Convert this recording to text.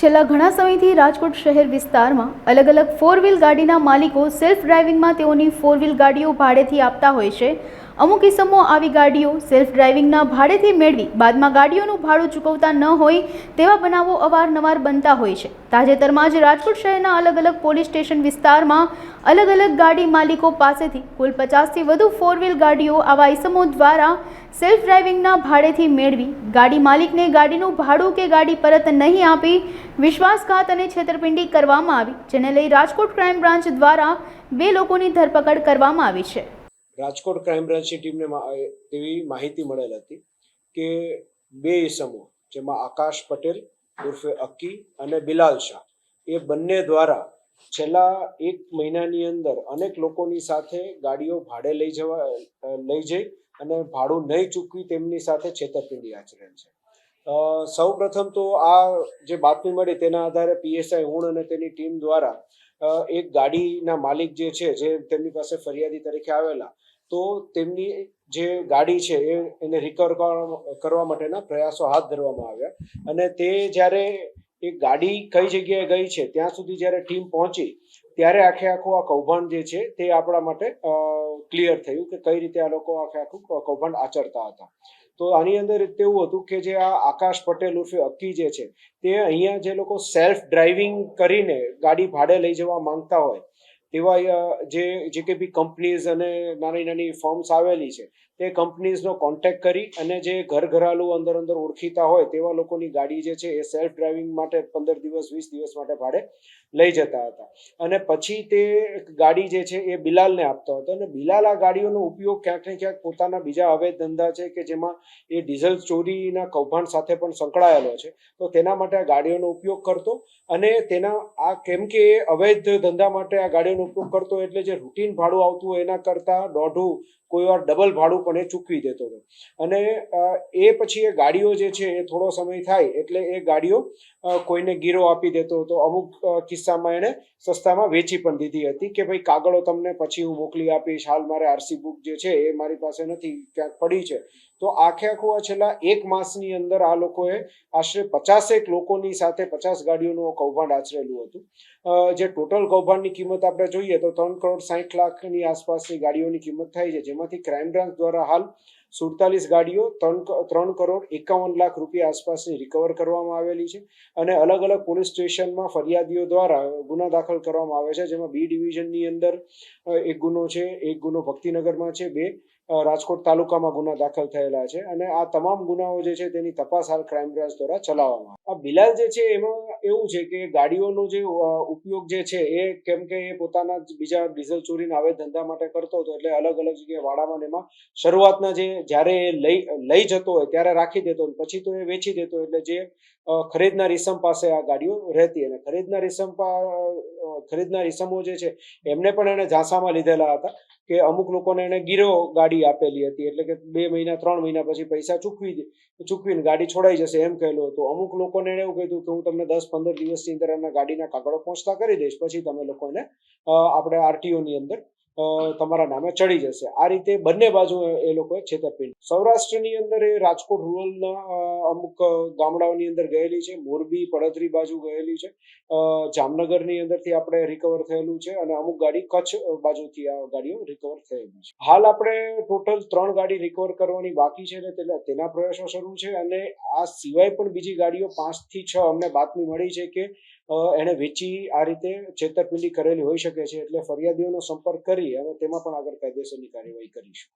છેલ્લા ઘણા સમયથી રાજકોટ શહેર વિસ્તારમાં અલગ અલગ ફોર વ્હીલ ગાડીના માલિકો સેલ્ફ ડ્રાઇવિંગમાં તેઓની ફોર વ્હીલ ગાડીઓ ભાડેથી આપતા હોય છે. અમુક કિસ્સામાં આવી ગાડીઓ સેલ્ફ ડ્રાઇવિંગના ભાડેથી મેળવી બાદમાં ગાડીઓનું ભાડું ચૂકવતા ન હોય તેવા બનાવો અવારનવાર બનતા હોય છે. તાજેતરમાં જ રાજકોટ શહેરના અલગ અલગ પોલીસ સ્ટેશન વિસ્તારમાં અલગ અલગ ગાડી માલિકો પાસેથી કુલ પચાસથી વધુ ફોર વ્હીલ ગાડીઓ આવા ઇસમો દ્વારા સેલ્ફ ડ્રાઇવિંગના ભાડેથી મેળવી ગાડી માલિકને ગાડીનું ભાડું કે ગાડી પરત નહીં આપી વિશ્વાસઘાત અને છેતરપિંડી કરવામાં આવી, જેને લઈ રાજકોટ ક્રાઇમ બ્રાન્ચ દ્વારા બે લોકોની ધરપકડ કરવામાં આવી છે. રાજકોટ ક્રાઇમ બ્રાન્ચની ટીમને તેવી માહિતી મળેલ હતી કે બે ઇસમો, જેમાં આકાશ પટેલ, ઉર્ફે અક્કી અને બિલાલ શાહ, એ બંને દ્વારા છેલ્લા એક મહિનાની અંદર અનેક લોકોની સાથે ગાડીઓ ભાડે લઈ જવા લઈ જઈ અને ભાડું નહીં ચૂકવી તેમની સાથે છેતરપિંડી આચરેલ છે. સૌ પ્રથમ તો આ જે બાતમી મળી તેના આધારે પીએસઆઈ હુણ અને તેની ટીમ દ્વારા એક ગાડીના માલિક જે છે, જે તેમની પાસે ફરિયાદી તરીકે આવેલા તો તેમની જે ગાડી છે એ એને રિકવર કરવા માટેના પ્રયાસો હાથ ધરવામાં આવ્યા. અને તે જ્યારે એ ગાડી કઈ જગ્યાએ ગઈ છે, ત્યાં સુધી જ્યારે ટીમ પહોંચી, ત્યારે આખે આખું આ કૌભાંડ જે છે તે આપણા માટે ક્લિયર થયું કે કઈ રીતે આ લોકો આખે આખું કૌભાંડ આચરતા હતા. તો આની અંદર તેવું હતું કે જે આ આકાશ પટેલ ઉર્ફે અક્કી જે છે, તે અહીંયા જે લોકો સેલ્ફ ડ્રાઇવિંગ કરીને ગાડી ભાડે લઈ જવા માંગતા હોય તેવા જે જે કે બી કંપનીઝ અને નાની નાની ફર્મ્સ આવેલી છે, તે કંપનીઝનો કોન્ટેક્ટ કરી અને જે ઘર ઘરાલુ અંદર અંદર ઓળખીતા હોય તેવા લોકોની ગાડી જે છે એ સેલ્ફ ડ્રાઇવિંગ માટે પંદર દિવસ, વીસ દિવસ માટે ભાડે લઈ જતા હતા. અને પછી તે ગાડી જે છે એ બિલાલને આપતો હતો અને બિલાલ આ ગાડીઓનો ઉપયોગ ક્યાંક ને ક્યાંક પોતાના બીજા અવૈધ ધંધા છે કે જેમાં એ ડીઝલ ચોરીના કૌભાંડ સાથે પણ સંકળાયેલો છે, તો તેના માટે આ ગાડીઓનો ઉપયોગ કરતો અને તેના, આ કેમ કે એ અવૈધ ધંધા માટે આ ગાડીઓનો ઉપયોગ કરતો એટલે જે રૂટીન ભાડું આવતું હોય એના કરતાં દોઢું કોઈ વાર ડબલ ભાડું પણ એ ચૂકવી દેતો હતો અને એ પછી એ ગાડીઓ જે છે એ થોડો સમય થાય એટલે એ ગાડીઓ કોઈને ગીરો આપી દેતો હતો. અમુક કિસ્સામાં એણે સસ્તામાં વેચી પણ દીધી હતી કે ભાઈ કાગળો તમને પછી હું મોકલી આપીશ, હાલ મારે આરસી બુક જે છે એ મારી પાસે નથી, ક્યાંક પડી છે. તો આખે આખું આ છેલ્લા એક માસની અંદર આ લોકોએ આશરે પચાસેક લોકોની સાથે પચાસ ગાડીઓનું કૌભાંડ આચરેલું હતું. જે ટોટલ કૌભાંડની કિંમત આપણે જોઈએ તો ત્રણ કરોડ સાઠ લાખની આસપાસની ગાડીઓની કિંમત થાય છે જેમાંથી ક્રાઇમ બ્રાન્ચ દ્વારા હાલ સુડતાલીસ ગાડીઓ ત્રણ ત્રણ કરોડ એકાવન લાખ રૂપિયા આસપાસની રિકવર કરવામાં આવેલી છે અને અલગ અલગ પોલીસ સ્ટેશનમાં ફરિયાદીઓ દ્વારા ગુના દાખલ કરવામાં આવે છે, જેમાં બી ડિવિઝનની અંદર એક ગુનો છે, એક ગુનો ભક્તિનગરમાં છે, બે રાજકોટ તાલુકામાં ગુના દાખલ થયેલા છે અને આ તમામ ગુનાઓ જે છે તેની તપાસ હાલ ક્રાઇમ બ્રાન્ચ દ્વારા ચલાવવામાં આ બિલાલ જે છે એમાં એવું છે કે ગાડીઓનો જે ઉપયોગ જે છે એ કેમ કે એ પોતાના બીજા ડીઝલ ચોરીના આવે ધંધા માટે કરતો હતો એટલે અલગ અલગ જગ્યાએ વાડામાં એમાં શરૂઆતના જે જ્યારે એ લઈ લઈ જતો હોય ત્યારે રાખી દેતો પછી તો એ વેચી દેતો એટલે જે ખરીદનાર ઈસમ પાસે આ ગાડીઓ રહેતી અને ખરીદનાર અ, ખરીદનાર ઈસમો જે છે એમને પણ એને ઝાંસામાં લીધેલા હતા. કે અમુક લોકોને એને ગીરો ગાડી આપેલી હતી. એટલે કે બે મહિના, ત્રણ મહિના પછી પૈસા ચૂકવી દે, ચૂકવીને ગાડી છોડાઈ જશે એમ કહેલું હતું. અમુક લોકોને એને એવું કીધું કે હું તમને દસ, પંદર દિવસની અંદર એમના ગાડીના કાગળો પહોંચતા કરી દઈશ. પછી તમે લોકો એને આપણે આરટીઓ ની અંદર તમારા નામે ચડી જશે. આ રીતે બંને બાજુ એ લોકોએ છેતરપિંડી. સૌરાષ્ટ્રની અંદર એ રાજકોટ રૂરલના અમુક ગામડાઓની અંદર ગયેલી છે. મોરબી પડદરી બાજુ ગયેલી છે. જામનગરની અંદરથી આપણે રિકવર થયેલું છે અને અમુક ગાડી કચ્છ બાજુથી આ ગાડીઓ રિકવર થયેલી છે. હાલ આપણે ટોટલ ત્રણ ગાડી રિકવર કરવાની બાકી છે ને તેના પ્રયાસો શરૂ છે અને આ સિવાય પણ બીજી ગાડીઓ પાંચથી છ અમને બાતમી મળી છે કે એણે વેચી આ રીતે છેતરપિંડી કરેલી હોઈ શકે છે, એટલે ફરિયાદીઓનો સંપર્ક કરી અને તેમાં પણ આગળ કાયદેસરની કાર્યવાહી કરીશું.